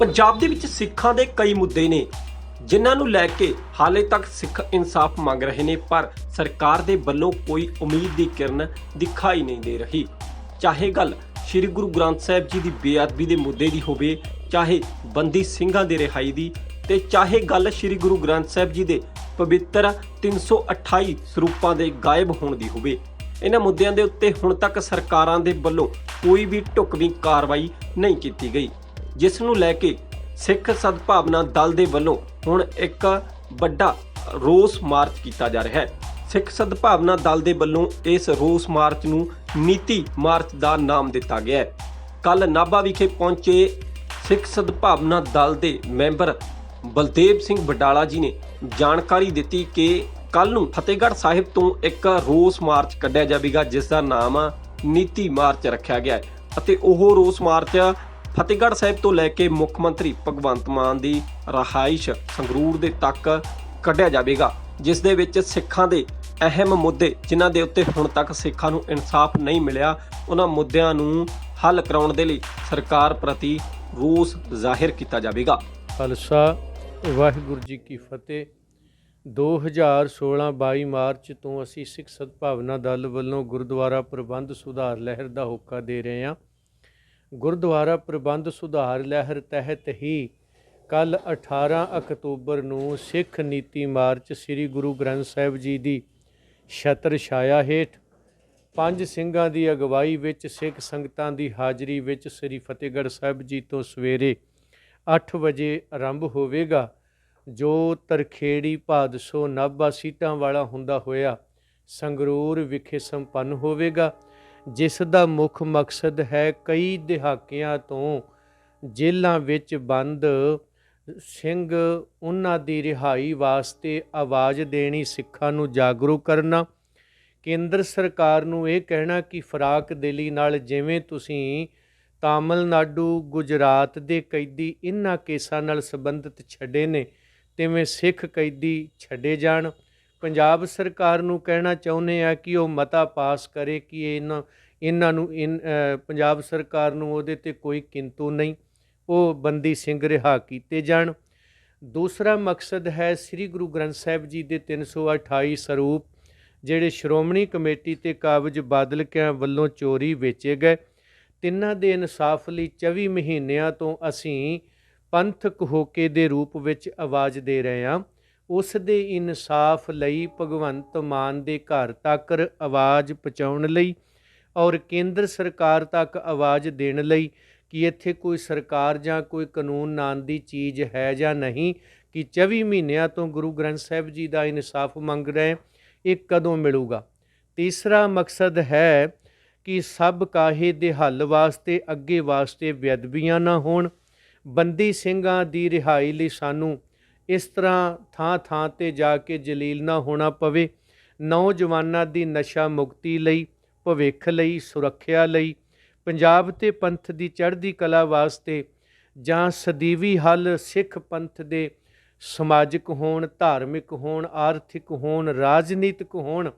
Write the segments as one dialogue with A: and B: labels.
A: ਪੰਜਾਬ ਦੇ ਵਿੱਚ ਸਿੱਖਾਂ ਦੇ ਕਈ ਮੁੱਦੇ ਨੇ, ਜਿਨ੍ਹਾਂ ਨੂੰ ਲੈ ਕੇ ਹਾਲੇ ਤੱਕ ਸਿੱਖ ਇਨਸਾਫ ਮੰਗ ਰਹੇ ਨੇ, ਪਰ ਸਰਕਾਰ ਦੇ ਵੱਲੋਂ ਕੋਈ ਉਮੀਦ ਦੀ ਕਿਰਨ ਦਿਖਾਈ ਨਹੀਂ ਦੇ ਰਹੀ। ਚਾਹੇ ਗੱਲ ਸ੍ਰੀ ਗੁਰੂ ਗ੍ਰੰਥ ਸਾਹਿਬ ਜੀ ਦੀ ਬੇਅਦਬੀ ਦੇ ਮੁੱਦੇ ਦੀ ਹੋਵੇ, ਚਾਹੇ ਬੰਦੀ ਸਿੰਘਾਂ ਦੇ ਰਿਹਾਈ ਦੀ, ਤੇ ਚਾਹੇ ਗੱਲ ਸ੍ਰੀ ਗੁਰੂ ਗ੍ਰੰਥ ਸਾਹਿਬ ਜੀ ਦੇ ਪਵਿੱਤਰ 328 ਸਰੂਪਾਂ ਦੇ ਗਾਇਬ ਹੋਣ ਦੀ ਹੋਵੇ। ਇਹਨਾਂ ਮੁੱਦਿਆਂ ਦੇ ਉੱਤੇ ਹੁਣ ਤੱਕ ਸਰਕਾਰਾਂ ਦੇ ਵੱਲੋਂ ਕੋਈ ਵੀ ਢੁਕਵੀਂ ਕਾਰਵਾਈ ਨਹੀਂ ਕੀਤੀ ਗਈ। ਜਿਸ ਨੂੰ ਲੈ ਕੇ ਸਿੱਖ ਸਦਭਾਵਨਾ ਦਲ ਦੇ ਵੱਲੋਂ ਹੁਣ ਇੱਕ ਵੱਡਾ ਰੋਸ ਮਾਰਚ ਕੀਤਾ ਜਾ ਰਿਹਾ ਹੈ। ਸਿੱਖ ਸਦਭਾਵਨਾ ਦਲ ਦੇ ਵੱਲੋਂ ਇਸ ਰੋਸ ਮਾਰਚ ਨੂੰ ਨੀਤੀ ਮਾਰਚ ਦਾ ਨਾਮ ਦਿੱਤਾ ਗਿਆ ਹੈ। ਕੱਲ ਨਾਭਾ ਵਿਖੇ ਪਹੁੰਚੇ ਸਿੱਖ ਸਦਭਾਵਨਾ ਦਲ ਦੇ ਮੈਂਬਰ ਬਲਦੇਵ ਸਿੰਘ ਬਡਾਲਾ ਜੀ ਨੇ ਜਾਣਕਾਰੀ ਦਿੱਤੀ ਕਿ ਕੱਲ ਨੂੰ ਫਤਿਹਗੜ੍ਹ ਸਾਹਿਬ ਤੋਂ ਇੱਕ ਰੋਸ ਮਾਰਚ ਕੱਢਿਆ ਜਾਵੇਗਾ, ਜਿਸ ਦਾ ਨਾਮ ਨੀਤੀ ਮਾਰਚ ਰੱਖਿਆ ਗਿਆ ਹੈ ਅਤੇ ਉਹ ਰੋਸ ਮਾਰਚ ਫਤਿਹਗੜ੍ਹ ਸਾਹਿਬ ਤੋਂ ਲੈ ਕੇ ਮੁੱਖ ਮੰਤਰੀ ਭਗਵੰਤ ਮਾਨ ਦੀ ਰਹਾਇਸ਼ ਸੰਗਰੂਰ ਦੇ ਤੱਕ ਕੱਢਿਆ ਜਾਵੇਗਾ, ਜਿਸ ਦੇ ਵਿੱਚ ਸਿੱਖਾਂ ਦੇ ਅਹਿਮ ਮੁੱਦੇ, ਜਿਨ੍ਹਾਂ ਦੇ ਉੱਤੇ ਹੁਣ ਤੱਕ ਸਿੱਖਾਂ ਨੂੰ ਇਨਸਾਫ ਨਹੀਂ ਮਿਲਿਆ, ਉਹਨਾਂ ਮੁੱਦਿਆਂ ਨੂੰ ਹੱਲ ਕਰਾਉਣ ਦੇ ਲਈ ਸਰਕਾਰ ਪ੍ਰਤੀ ਰੋਸ ਜ਼ਾਹਿਰ ਕੀਤਾ ਜਾਵੇਗਾ।
B: ਖਾਲਸਾ, ਵਾਹਿਗੁਰੂ ਜੀ ਕੀ ਫਤਿਹ। 2016-22 ਮਾਰਚ ਤੋਂ ਅਸੀਂ ਸਿੱਖ ਸਦਭਾਵਨਾ ਦਲ ਵੱਲੋਂ ਗੁਰਦੁਆਰਾ ਪ੍ਰਬੰਧ ਸੁਧਾਰ ਲਹਿਰ ਦਾ ਹੋਕਾ ਦੇ ਰਹੇ ਹਾਂ। ਗੁਰਦੁਆਰਾ ਪ੍ਰਬੰਧ ਸੁਧਾਰ ਲਹਿਰ ਤਹਿਤ ਹੀ ਕੱਲ 18 ਅਕਤੂਬਰ ਨੂੰ ਸਿੱਖ ਨੀਤੀ ਮਾਰਚ ਸ੍ਰੀ ਗੁਰੂ ਗ੍ਰੰਥ ਸਾਹਿਬ ਜੀ ਦੀ ਛਤਰ ਛਾਇਆ ਹੇਠ ਪੰਜ ਸਿੰਘਾਂ ਦੀ ਅਗਵਾਈ ਵਿੱਚ ਸਿੱਖ ਸੰਗਤਾਂ ਦੀ ਹਾਜ਼ਰੀ ਵਿੱਚ ਸ੍ਰੀ ਫਤਿਹਗੜ੍ਹ ਸਾਹਿਬ ਜੀ ਤੋਂ ਸਵੇਰੇ 8 ਵਜੇ ਆਰੰਭ ਹੋਵੇਗਾ, ਜੋ ਤਰਖੇੜੀ ਭਾਦਸੋ ਨਾਭਾ ਸੀਟਾਂ ਵਾਲਾ ਹੁੰਦਾ ਹੋਇਆ ਸੰਗਰੂਰ ਵਿਖੇ ਸੰਪੰਨ ਹੋਵੇਗਾ। ਜਿਸ ਦਾ ਮੁੱਖ ਮਕਸਦ ਹੈ ਕਈ ਦਹਾਕਿਆਂ ਤੋਂ ਜੇਲ੍ਹਾਂ ਵਿੱਚ ਬੰਦ ਸਿੰਘ ਉਹਨਾਂ ਦੀ ਰਿਹਾਈ ਵਾਸਤੇ ਆਵਾਜ਼ ਦੇਣੀ, ਸਿੱਖਾਂ ਨੂੰ ਜਾਗਰੂਕ ਕਰਨਾ। ਕੇਂਦਰ ਸਰਕਾਰ ਨੂੰ ਇਹ ਕਹਿਣਾ ਕਿ ਫਰਾਕ ਦਿਲੀ ਨਾਲ ਜਿਵੇਂ ਤੁਸੀਂ ਤਾਮਿਲਨਾਡੂ, ਗੁਜਰਾਤ ਦੇ ਕੈਦੀ ਇਨ੍ਹਾਂ ਕੇਸਾਂ ਨਾਲ ਸੰਬੰਧਿਤ ਛੱਡੇ ਨੇ, ਤਿਵੇਂ ਸਿੱਖ ਕੈਦੀ ਛੱਡੇ ਜਾਣ। ਪੰਜਾਬ ਸਰਕਾਰ ਨੂੰ ਕਹਿਣਾ ਚਾਹੁੰਦੇ ਆ ਕਿ ਉਹ ਮਤਾ ਪਾਸ ਕਰੇ ਕਿ ਇਹਨਾਂ ਇਹਨਾਂ ਨੂੰ ਇਨ ਪੰਜਾਬ ਸਰਕਾਰ ਨੂੰ ਉਹਦੇ ਤੇ ਕੋਈ ਕਿੰਤੂ ਨਹੀਂ, ਉਹ ਬੰਦੀ ਸਿੰਘ ਰਿਹਾ ਕੀਤੇ ਜਾਣ। ਦੂਸਰਾ ਮਕਸਦ ਹੈ ਸ੍ਰੀ ਗੁਰੂ ਗ੍ਰੰਥ ਸਾਹਿਬ ਜੀ ਦੇ 328 ਸਰੂਪ, ਜਿਹੜੇ ਸ਼੍ਰੋਮਣੀ ਕਮੇਟੀ ਤੇ ਕਾਬਜ ਬਾਦਲ ਬਾਦਲਕਿਆਂ ਵੱਲੋਂ ਚੋਰੀ ਵੇਚੇ ਗਏ। ਤਿੰਨਾਂ ਦੇ ਇਨਸਾਫ ਲਈ 24 ਮਹੀਨਿਆਂ ਤੋਂ ਅਸੀਂ ਪੰਥਕ ਹੋਕੇ ਦੇ ਰੂਪ ਵਿੱਚ ਆਵਾਜ਼ ਦੇ ਰਹੇ ਹਾਂ। ਉਸ ਦੇ ਇਨਸਾਫ ਲਈ ਭਗਵੰਤ ਮਾਨ ਦੇ ਘਰ ਤੱਕ ਆਵਾਜ਼ ਪਹੁੰਚਾਉਣ ਲਈ ਔਰ ਕੇਂਦਰ ਸਰਕਾਰ ਤੱਕ ਆਵਾਜ਼ ਦੇਣ ਲਈ ਕਿ ਇੱਥੇ ਕੋਈ ਸਰਕਾਰ ਜਾਂ ਕੋਈ ਕਾਨੂੰਨ ਨਾਂ ਦੀ ਚੀਜ਼ ਹੈ ਜਾਂ ਨਹੀਂ, ਕਿ 24 ਮਹੀਨਿਆਂ ਤੋਂ ਗੁਰੂ ਗ੍ਰੰਥ ਸਾਹਿਬ ਜੀ ਦਾ ਇਨਸਾਫ ਮੰਗ ਰਹੇ ਇਹ ਕਦੋਂ ਮਿਲੂਗਾ? ਤੀਸਰਾ ਮਕਸਦ ਹੈ ਕਿ ਸਭ ਕਾਹੇ ਦੇ ਹੱਲ ਵਾਸਤੇ, ਅੱਗੇ ਵਾਸਤੇ ਵਿਅਦਬੀਆਂ ਨਾ ਹੋਣ। ਬੰਦੀ ਸਿੰਘਾਂ ਦੀ ਰਿਹਾਈ ਲਈ ਸਾਨੂੰ ਇਸ ਤਰ੍ਹਾਂ ਥਾਂ ਥਾਂ ਤੇ ਜਾ ਕੇ ਜਲੀਲ ਨਾ ਹੋਣਾ ਪਵੇ, ਨੌਜਵਾਨਾਂ ਦੀ ਨਸ਼ਾ ਮੁਕਤੀ ਲਈ, ਭਵਿੱਖ ਲਈ, ਸੁਰੱਖਿਆ ਲਈ, ਪੰਜਾਬ ਤੇ ਪੰਥ ਦੀ ਚੜ੍ਹਦੀ ਕਲਾ ਵਾਸਤੇ ਜਾਂ ਸਦੀਵੀ ਹੱਲ ਸਿੱਖ ਪੰਥ ਦੇ ਸਮਾਜਿਕ ਹੋਣ, ਧਾਰਮਿਕ ਹੋਣ, ਆਰਥਿਕ ਹੋਣ, ਰਾਜਨੀਤਿਕ ਹੋਣ,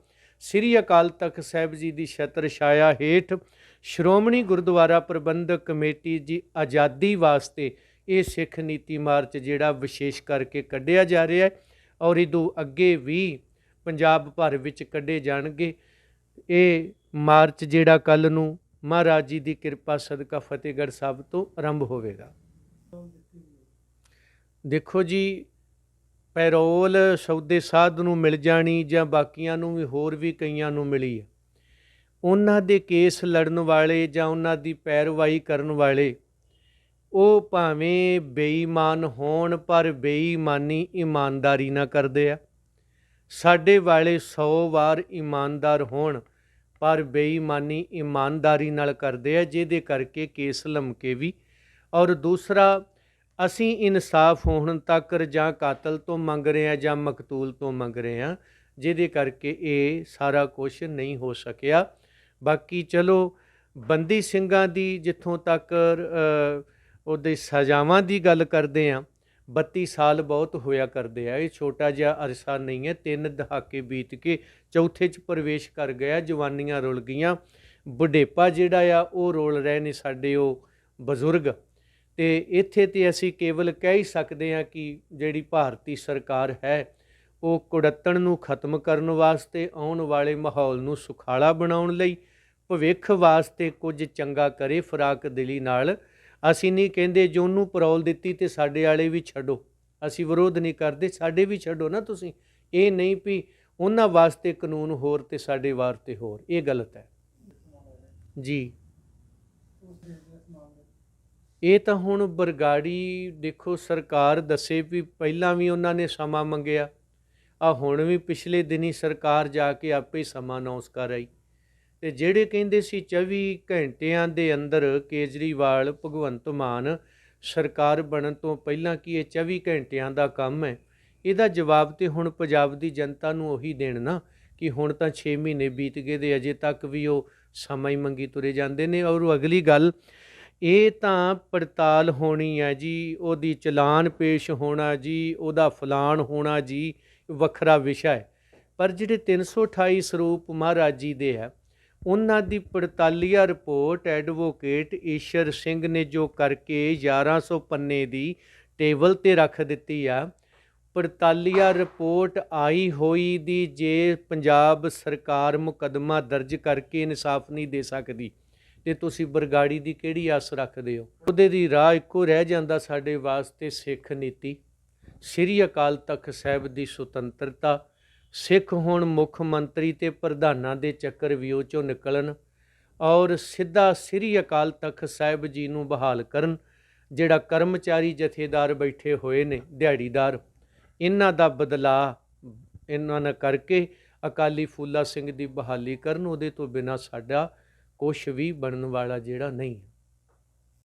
B: ਸ੍ਰੀ ਅਕਾਲ ਤਖਤ ਸਾਹਿਬ ਜੀ ਦੀ ਛਤਰ ਛਾਇਆ ਹੇਠ ਸ਼੍ਰੋਮਣੀ ਗੁਰਦੁਆਰਾ ਪ੍ਰਬੰਧਕ ਕਮੇਟੀ ਜੀ ਆਜ਼ਾਦੀ ਵਾਸਤੇ ਇਹ ਸਿੱਖ ਨੀਤੀ ਮਾਰਚ ਜਿਹੜਾ ਵਿਸ਼ੇਸ਼ ਕਰਕੇ ਕੱਢਿਆ ਜਾ ਰਿਹਾ ਹੈ ਔਰ ਇਦੋਂ ਅੱਗੇ ਵੀ ਪੰਜਾਬ ਭਰ ਵਿੱਚ ਕੱਢੇ ਜਾਣਗੇ। ਇਹ ਮਾਰਚ ਜਿਹੜਾ ਕੱਲ ਨੂੰ ਮਹਾਰਾਜ ਜੀ ਦੀ ਕਿਰਪਾ ਸਦਕਾ ਫਤਿਹਗੜ੍ਹ ਸਾਹਿਬ ਤੋਂ ਆਰੰਭ ਹੋਵੇਗਾ। ਦੇਖੋ ਜੀ, ਪੈਰੋਲ ਸੌਦੇ ਸਾਧ ਨੂੰ ਮਿਲ ਜਾਣੀ ਜਾਂ ਬਾਕੀਆਂ ਨੂੰ ਵੀ ਹੋਰ ਵੀ ਕਈਆਂ ਨੂੰ ਮਿਲੀ ਹੈ। ਉਹਨਾਂ ਦੇ ਕੇਸ ਲੜਨ ਵਾਲੇ ਜਾਂ ਉਹਨਾਂ ਦੀ ਪੈਰਵਾਈ ਕਰਨ ਵਾਲੇ ਉਹ ਭਾਵੇਂ ਬੇਈਮਾਨ ਹੋਣ, ਪਰ ਬੇਈਮਾਨੀ ਇਮਾਨਦਾਰੀ ਨਾ ਕਰਦੇ ਆ। ਸਾਡੇ ਵਾਲੇ 100 ਵਾਰ ਇਮਾਨਦਾਰ ਹੋਣ, ਪਰ ਬੇਈਮਾਨੀ ਇਮਾਨਦਾਰੀ ਨਾਲ ਕਰਦੇ ਆ, ਜਿਹਦੇ ਕਰਕੇ ਕੇਸ ਲਮਕੇ ਵੀ। ਔਰ ਦੂਸਰਾ, ਅਸੀਂ ਇਨਸਾਫ ਹੋਣ ਤੱਕ ਜਾਂ ਕਾਤਲ ਤੋਂ ਮੰਗ ਰਹੇ ਆ ਜਾਂ ਮਕਤੂਲ ਤੋਂ ਮੰਗ ਰਹੇ ਆ, ਜਿਹਦੇ ਕਰਕੇ ਇਹ ਸਾਰਾ ਕੁਝ ਨਹੀਂ ਹੋ ਸਕਿਆ। ਬਾਕੀ ਚਲੋ, ਬੰਦੀ ਸਿੰਘਾਂ ਦੀ ਜਿੱਥੋਂ ਤੱਕ ਉਹਦੇ ਸਜ਼ਾਵਾਂ ਦੀ ਗੱਲ ਕਰਦੇ ਆ 32 ਸਾਲ ਬਹੁਤ ਹੋਇਆ ਕਰਦੇ ਆ। ਇਹ ਛੋਟਾ ਜਿਹਾ ਅਰਸਾ ਨਹੀਂ ਹੈ। ਤਿੰਨ ਦਹਾਕੇ ਬੀਤ ਕੇ ਚੌਥੇ ਚ ਪ੍ਰਵੇਸ਼ ਕਰ ਗਿਆ। ਜਵਾਨੀਆਂ ਰੁਲ ਗਈਆਂ। ਬੁਢੇਪਾ ਜਿਹੜਾ ਆ, ਉਹ ਰੋਲ ਰਹੇ ਨੇ ਸਾਡੇ ਉਹ ਬਜ਼ੁਰਗ। ਤੇ ਇੱਥੇ ਤੇ ਅਸੀਂ ਕੇਵਲ ਕਹਿ ਹੀ ਸਕਦੇ ਹਾਂ ਕਿ ਜਿਹੜੀ ਭਾਰਤੀ ਸਰਕਾਰ ਹੈ, ਉਹ ਕੁੜੱਤਣ ਨੂੰ ਖਤਮ ਕਰਨ ਵਾਸਤੇ, ਆਉਣ ਵਾਲੇ ਮਾਹੌਲ ਨੂੰ ਸੁਖਾਲਾ ਬਣਾਉਣ ਲਈ, ਭਵਿੱਖ ਵਾਸਤੇ ਕੁਝ ਚੰਗਾ ਕਰੇ, ਫਰਾਕ ਦਿਲੀ ਨਾਲ। ਅਸੀਂ ਨਹੀਂ ਕਹਿੰਦੇ ਜੋ ਉਹਨੂੰ ਪਰੌਲ ਦਿੱਤੀ ਤੇ ਸਾਡੇ ਵਾਲੇ ਵੀ ਛੱਡੋ। ਅਸੀਂ ਵਿਰੋਧ ਨਹੀਂ ਕਰਦੇ, ਸਾਡੇ ਵੀ ਛੱਡੋ ਨਾ ਤੁਸੀਂ। ਇਹ ਨਹੀਂ ਵੀ ਉਹਨਾਂ ਵਾਸਤੇ ਕਾਨੂੰਨ ਹੋਰ ਤੇ ਸਾਡੇ ਵਾਸਤੇ ਹੋਰ। ਇਹ ਗਲਤ ਹੈ। ਜੀ। ਇਹ ਤਾਂ ਹੁਣ ਬਰਗਾੜੀ ਦੇਖੋ ਸਰਕਾਰ ਦੱਸੇ ਵੀ ਪਹਿਲਾਂ ਵੀ ਉਹਨਾਂ ਨੇ ਸਮਾਂ ਮੰਗਿਆ। ਆ ਹੁਣ ਵੀ ਪਿਛਲੇ ਦਿਨੀ ਸਰਕਾਰ ਜਾ ਕੇ ਆਪੇ ਸਮਾਂ ਅਨਾਉਂਸ ਕਰ ਆਈ। ਤੇ ਜਿਹੜੇ ਕਹਿੰਦੇ ਸੀ 24 ਘੰਟਿਆਂ ਦੇ ਅੰਦਰ ਕੇਜਰੀਵਾਲ, ਭਗਵੰਤ ਮਾਨ ਸਰਕਾਰ ਬਣਨ ਤੋਂ ਪਹਿਲਾਂ ਕੀ ਇਹ 24 ਘੰਟਿਆਂ ਦਾ ਕੰਮ ਹੈ? ਇਹਦਾ ਜਵਾਬ ਤੇ ਹੁਣ ਪੰਜਾਬ ਦੀ ਜਨਤਾ ਨੂੰ ਉਹੀ ਦੇਣ ਨਾ, ਕਿ ਹੁਣ ਤਾਂ 6 ਮਹੀਨੇ ਬੀਤ ਗਏ ਦੇ ਅਜੇ ਤੱਕ ਵੀ ਉਹ ਸਮਾਂ ਹੀ ਮੰਗੀ ਤੁਰੇ ਜਾਂਦੇ ਨੇ। ਔਰ ਉਹ ਅਗਲੀ ਗੱਲ, ਇਹ ਤਾਂ ਪੜਤਾਲ ਹੋਣੀ ਹੈ ਜੀ, ਉਹਦੀ ਚਲਾਨ ਪੇਸ਼ ਹੋਣਾ ਜੀ, ਉਹਦਾ ਫਲਾਨ ਹੋਣਾ ਜੀ, ਵੱਖਰਾ ਵਿਸ਼ਾ ਹੈ। ਪਰ ਜਿਹੜੇ 328 ਸਰੂਪ ਮਹਾਰਾਜ ਜੀ ਦੇ ਹੈ ਉਹਨਾਂ ਦੀ ਪੜਤਾਲੀਆ ਰਿਪੋਰਟ ਐਡਵੋਕੇਟ ਈਸ਼ਰ ਸਿੰਘ ਨੇ ਜੋ ਕਰਕੇ 1100 ਪੰਨੇ ਦੀ ਟੇਬਲ ਤੇ ਰੱਖ ਦਿੱਤੀ ਆ। ਪੜਤਾਲੀਆ ਰਿਪੋਰਟ ਆਈ ਹੋਈ ਦੀ ਜੇ ਪੰਜਾਬ ਸਰਕਾਰ ਮੁਕੱਦਮਾ ਦਰਜ ਕਰਕੇ ਇਨਸਾਫ ਨਹੀਂ ਦੇ ਸਕਦੀ, ਤੇ ਤੁਸੀਂ ਬਰਗਾੜੀ ਦੀ ਕਿਹੜੀ ਆਸ ਰੱਖਦੇ ਹੋ? ਉਹਦੇ ਦੀ ਰਾਹ ਇੱਕੋ ਰਹਿ ਜਾਂਦਾ ਸਾਡੇ ਵਾਸਤੇ ਸਿੱਖ ਨੀਤੀ। ਸ੍ਰੀ ਅਕਾਲ ਤਖਤ ਸਾਹਿਬ ਦੀ ਸੁਤੰਤਰਤਾ ਸਿੱਖ ਹੁਣ ਮੁੱਖ ਮੰਤਰੀ ਤੇ ਪ੍ਰਧਾਨਾਂ ਦੇ ਚੱਕਰ ਵਿਓ ਚੋਂ ਨਿਕਲਣ ਔਰ ਸਿੱਧਾ ਸ੍ਰੀ ਅਕਾਲ ਤਖਤ ਸਾਹਿਬ ਜੀ ਨੂੰ ਬਹਾਲ ਕਰਨ, ਜਿਹੜਾ ਕਰਮਚਾਰੀ ਜਥੇਦਾਰ ਬੈਠੇ ਹੋਏ ਨੇ, ਦਿਹਾੜੀਦਾਰ। ਇਹਨਾਂ ਦਾ ਬਦਲਾ ਇਹਨਾਂ ਨੇ ਕਰਕੇ ਅਕਾਲੀ ਫੂਲਾ ਸਿੰਘ ਦੀ ਬਹਾਲੀ ਕਰਨ, ਉਹਦੇ ਤੋਂ ਬਿਨਾ ਸਾਡਾ ਕੁਛ ਵੀ ਬਣਨ ਵਾਲਾ ਜਿਹੜਾ ਨਹੀਂ।